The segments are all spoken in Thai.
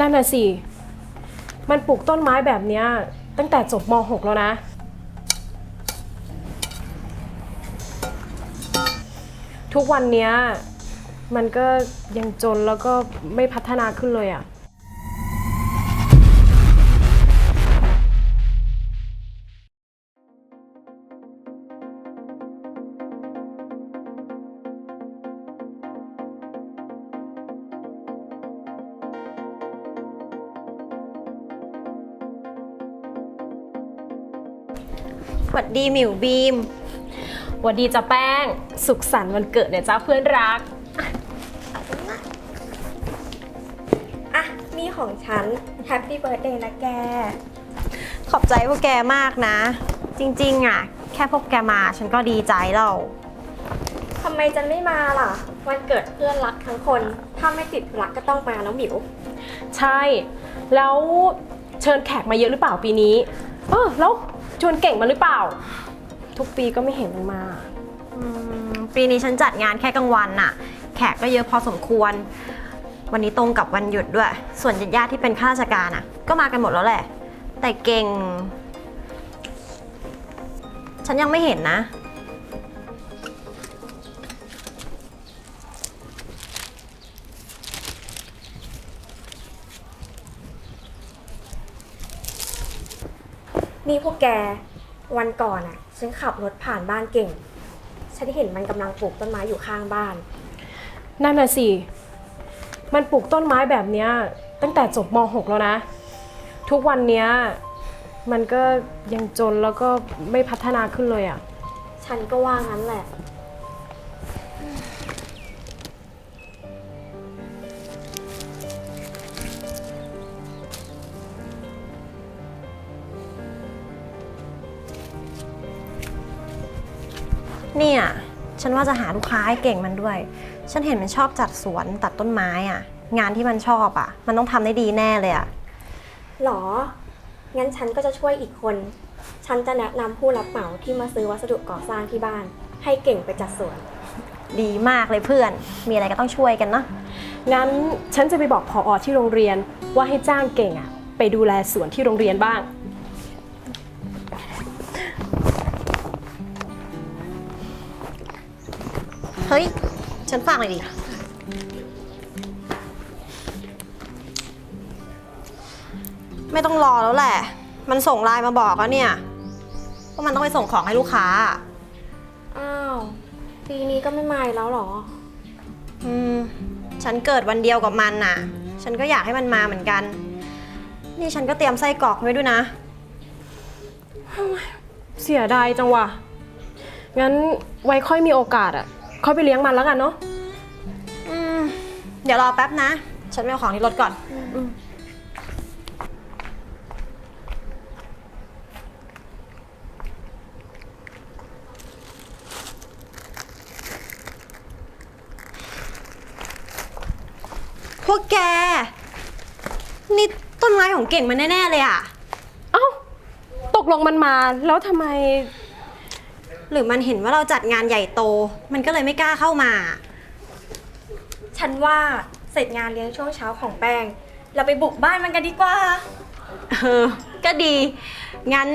นั่นน่ะสิ มันปลูกต้นไม้แบบเนี้ยตั้งแต่จบม .6 แล้วนะ ทุกวันเนี้ยมันก็ยังจนแล้วก็ไม่พัฒนาขึ้นเลยอะ่ะ สวัสดีหมิวบีม หวัสดีจ้ะแป้ง สุขสันต์วันเกิดเนี่ยจ้าเพื่อนรัก อะ นี่ของฉันแฮปปี้เบิร์ดเดย์นะแก ขอบใจพวกแกมากนะ จริง ๆ อะ แค่พวกแกมาฉันก็ดีใจแล้ว ทำไมจะไม่มาล่ะ วันเกิดเพื่อนรักทั้งคน ถ้าไม่ติดธุรักก็ต้องมาแล้วหมิว ใช่ แล้วเชิญแขกมาเยอะหรือเปล่าปีนี้ เออแล้ว ชวนเก่งมาหรือเปล่า ทุกปีก็ไม่เห็นมันมา อืมปีนี้ฉันจัดงานแค่กลางวันน่ะ แขกก็เยอะพอสมควร วันนี้ตรงกับวันหยุดด้วย ส่วนญาติๆที่เป็นข้าราชการอะ ก็มากันหมดแล้วแหละ แต่เก่ง ฉันยังไม่เห็นนะ นี่พวกแก วันก่อนอะฉันขับรถผ่านบ้านเก่ง ฉันเห็นมันกำลังปลูกต้นไม้อยู่ข้างบ้าน นั่นน่ะสิ มันปลูกต้นไม้แบบเนี้ยตั้งแต่จบม .6 แล้วนะ ทุกวันเนี้ยมันก็ยังจนแล้วก็ไม่พัฒนาขึ้นเลยอะ่ะฉันก็ว่างั้นแหละ เนี่ย ฉันว่าจะหาลูกค้าให้เก่งมันด้วย ฉันเห็นมันชอบจัดสวนตัดต้นไม้อะงานที่มันชอบอะมันต้องทำได้ดีแน่เลยอะหรอ งั้นฉันก็จะช่วยอีกคน ฉันจะแนะนำผู้รับเหมาที่มาซื้อวัสดุก่อสร้างที่บ้าน ให้เก่งไปจัดสวน ดีมากเลยเพื่อน มีอะไรก็ต้องช่วยกันเนาะงั้นฉันจะไปบอกพออที่โรงเรียนว่าให้จ้างเก่งอะ่ะไปดูแลสวนที่โรงเรียนบ้าง ฮ้ย ฉันฝากหน่อยดิ ไม่ต้องรอแล้วแหละ มันส่งไลน์มาบอกแล้วเนี่ยว่ามันต้องไปส่งของให้ลูกค้า อ้าว ปีนี้ก็ไม่มาอีกแล้วเหรอ อืม ฉันเกิดวันเดียวกับมันน่ะ ฉันก็อยากให้มันมาเหมือนกัน นี่ฉันก็เตรียมไส้กรอกไว้ด้วยนะ เสียดายจังวะงั้นไว้ค่อยมีโอกาสอะ่ะ ค่อยไปเลี้ยงมันแล้วกันเนาะอืมเดี๋ยวรอแป๊บนะ ฉันไปเอาของที่รถก่อน พวกแก นี่ต้นไม้ของเก่งมันแน่ ๆ เลยอะเอ้า ตกลงมันมาแล้วทำไม หรือมันเห็นว่าเราจัดงานใหญ่โต มันก็เลยไม่กล้าเข้ามา ฉันว่าเสร็จงานเลี้ยงช่วงเช้าของแป้ง เราไปบุกบ้านมันกันดีกว่า เออ ก็ดี งั้น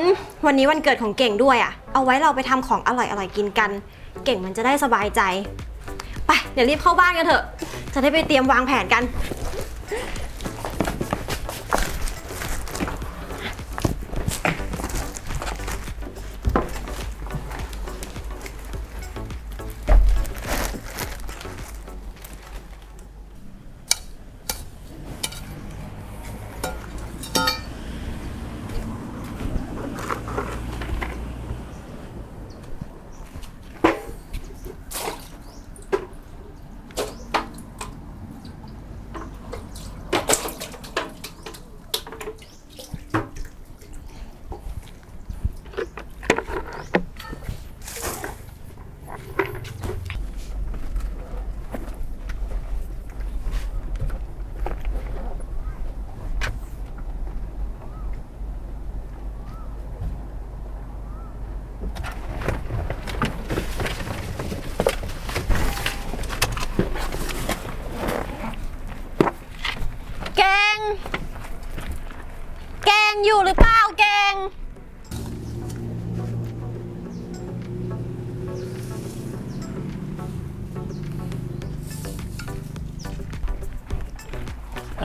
วันนี้วันเกิดของเก่งด้วยอะ่ะเอาไว้เราไปทำของอร่อยๆกินกัน เก่งมันจะได้สบายใจ ไป เดี๋ยวรีบเข้าบ้านกันเถอะ จะได้ไปเตรียมวางแผนกัน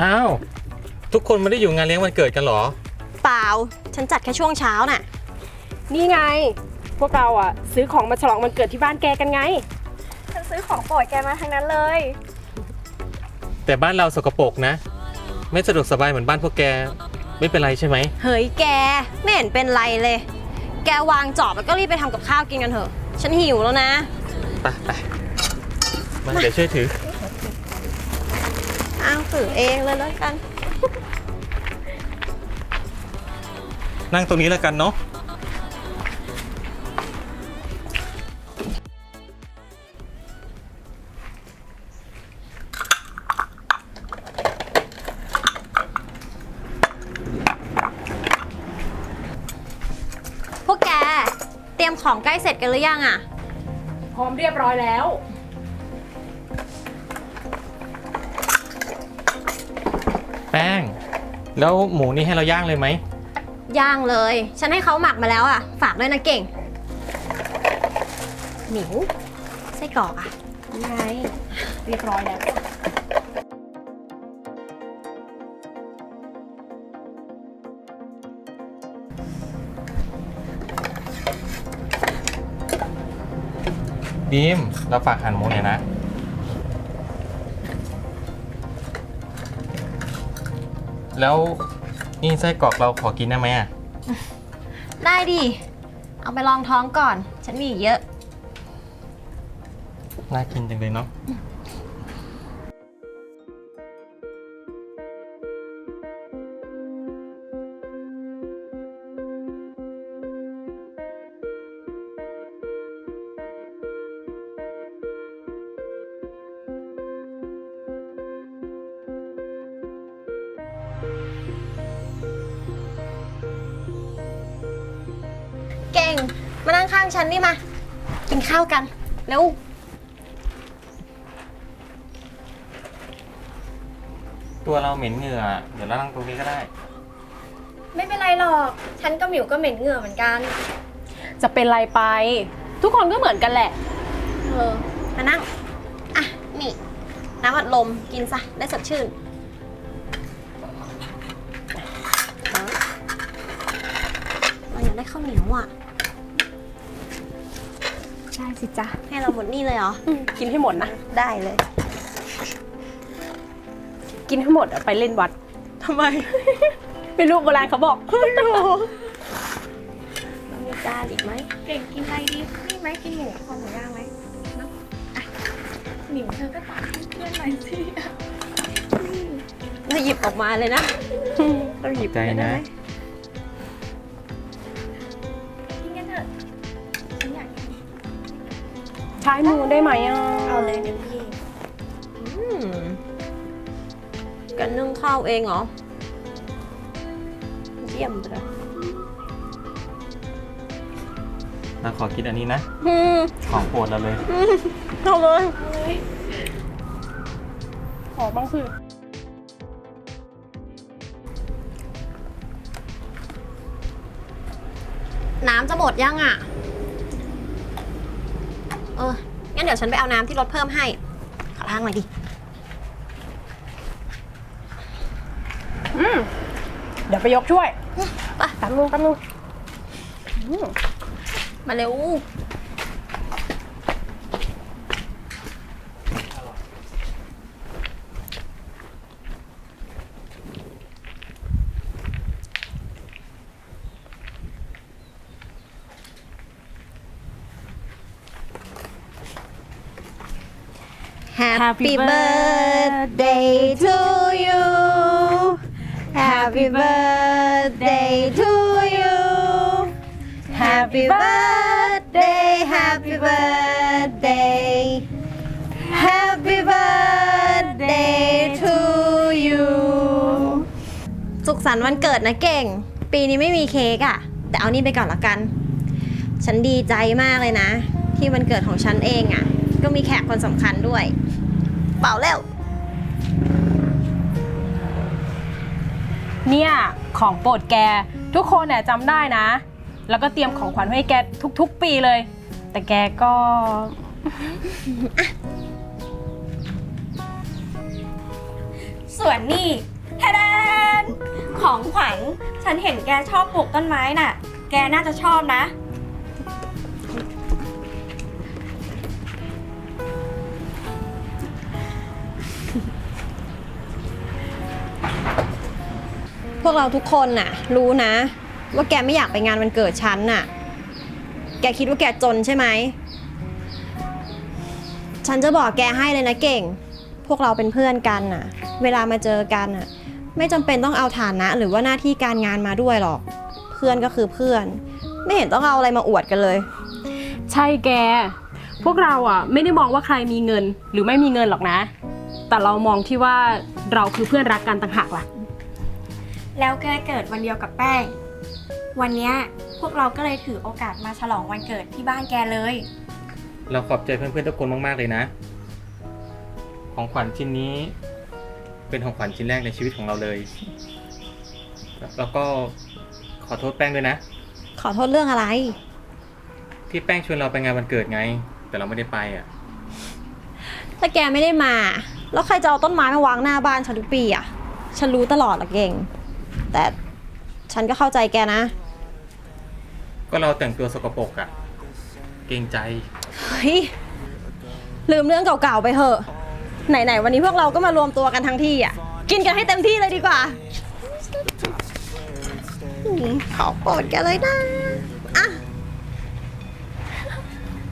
อ้าว ทุกคนไม่ได้อยู่งานเลี้ยงวันเกิดกันเหรอ เปล่า ฉันจัดแค่ช่วงเช้าน่ะ นี่ไง พวกเราอะ ซื้อของมาฉลองวันเกิดที่บ้านแกกันไง ฉันซื้อของโปรดแกมาทั้งนั้นเลย แต่บ้านเราสกปรกนะ ไม่สะดวกสบายเหมือนบ้านพวกแก ไม่เป็นไรใช่ไหม เฮ้ยแก ไม่เห็นเป็นไรเลย แกวางจอบแล้วก็รีบไปทำกับข้าวกินกันเถอะ ฉันหิวแล้วนะ ไปไปมาเดี๋ยวช่วยถือ อ้าวถือเองเลยแล้วกัน นั่งตรงนี้แล้วกันเนาะพวกแก เตรียมของใกล้เสร็จกันหรือยังอะพร้อมเรียบร้อยแล้ว แป้ง แล้วหมูนี่ให้เราย่างเลยไหม ย่างเลย ฉันให้เขาหมักมาแล้วอะฝากด้วยนะเก่ง หมิวไส้กรอกอะนี่ไงเรียบร้อยแล้วบีมเราฝากหั่นหมูหน่อยนะ แล้วนี่ไส้กรอกเราขอกินได้ไหมอะ ได้ดิ เอาไปลองท้องก่อน ฉันมีอีกเยอะ น่ากินจังเลยเนาะ ฉันนี่มา กินข้าวกันเร็วตัวเราเหม็นเหงื่อ เดี๋ยวเรานั่งตรงนี้ก็ได้ ไม่เป็นไรหรอก ฉันกับหมิวก็เหม็นเหงื่อเหมือนกัน จะเป็นไรไป ทุกคนก็เหมือนกันแหละ เออ มานั่ง อะ นี่ น้ำอัดลมกินซะ ได้สดชื่น เราอยากได้ข้าวเหนียวอะ ใช่สิจ๊ะ ให้เราหมดนี่เลยเหรอ กินให้หมดนะ ได้เลย กินให้หมดอะไปเล่นวัดทำไมไม่รู้โบราณเขาบอกมีจานอีกไหม เก่งกินอะไรดีนี่ไหมกินหมูคอหมูย่างไหมเนาะอะหมิวเธอก็ตักให้เพื่อนหน่อยสิ เราหยิบออกมาเลยนะเราหยิบใจไปได้นะไหม ใช้มือได้ไหมอะเอาเลยเดี๋ยวพี่อืมกันนึ่งข้าวเองเหรอ เยี่ยมไปเลยเราขอกินอันนี้นะ อืมของโปรดเราเลย เอาเลย ขอบ้างสิน้ำจะหมดยังอะเออ งั้นเดี๋ยวฉันไปเอาน้ำที่รถเพิ่มให้ ขอล้างหน่อยดิเดี๋ยวไปยกช่วยไปแป๊บนึงแป๊บนึงอืมมาเร็ว Happy birthday to you Happy birthday to you Happy birthday Happy birthday Happy birthday to you สุขสันต์วันเกิดนะเก่ง ปีนี้ไม่มีเค้กอะแต่เอานี่ไปก่อนละกัน ฉันดีใจมากเลยนะ ที่วันเกิดของฉันเองอะ ก็มีแขกคนสำคัญด้วย เป่าเร็วเนี่ย ของโปรดแก ทุกคนเนี่ยจำได้นะ แล้วก็เตรียมของขวัญไว้ให้แกทุกๆ ปีเลย แต่แกก็ ส่วนนี่แทดนของขวัญฉันเห็นแกชอบปลูกต้นไม้น่ะ แกน่าจะชอบนะ วกเราทุกคนน่ะ รู้นะ ว่าแกไม่อยากไปงานวันเกิดฉันน่ะ แกคิดว่าแกจนใช่ไหม ฉันจะบอกแกให้เลยนะเก่ง พวกเราเป็นเพื่อนกันน่ะ เวลามาเจอกันน่ะ ไม่จำเป็นต้องเอาฐานะ หรือว่าหน้าที่การงานมาด้วยหรอก เพื่อนก็คือเพื่อน ไม่เห็นต้องเอาอะไรมาอวดกันเลย ใช่แก พวกเราอะ ไม่ได้มองว่าใครมีเงินหรือไม่มีเงินหรอกนะ แต่เรามองที่ว่าเราคือเพื่อนรักกันต่างหากล่ะ แล้วแกเกิดวันเดียวกับแป้ง วันเนี้ยพวกเราก็เลยถือโอกาสมาฉลองวันเกิดที่บ้านแกเลย เราขอบใจเพื่อนๆทุกคนมากๆเลยนะ ของขวัญชิ้นนี้ เป็นของขวัญชิ้นแรกในชีวิตของเราเลย แล้วก็ขอโทษแป้งด้วยนะ ขอโทษเรื่องอะไร ที่แป้งชวนเราไปงานวันเกิดไง แต่เราไม่ได้ไปอะ ถ้าแกไม่ได้มา แล้วใครจะเอาต้นไม้มาวางหน้าบ้านฉันทุกปีอะ ฉันรู้ตลอดละเก่ง แต่ฉันก็เข้าใจแกนะ ก็เราแต่งตัวสกปรกอะเกรงใจ เฮ้ย ลืมเรื่องเก่าๆไปเถอะ ไหนๆ วันนี้พวกเราก็มารวมตัวกันทั้งที่อะ กินกันให้เต็มที่เลยดีกว่าอืมขอโปรดแกเลยนะ อะ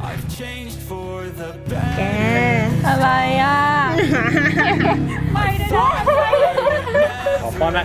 I've changed for the แก better. อะไรอะขอป้อนละ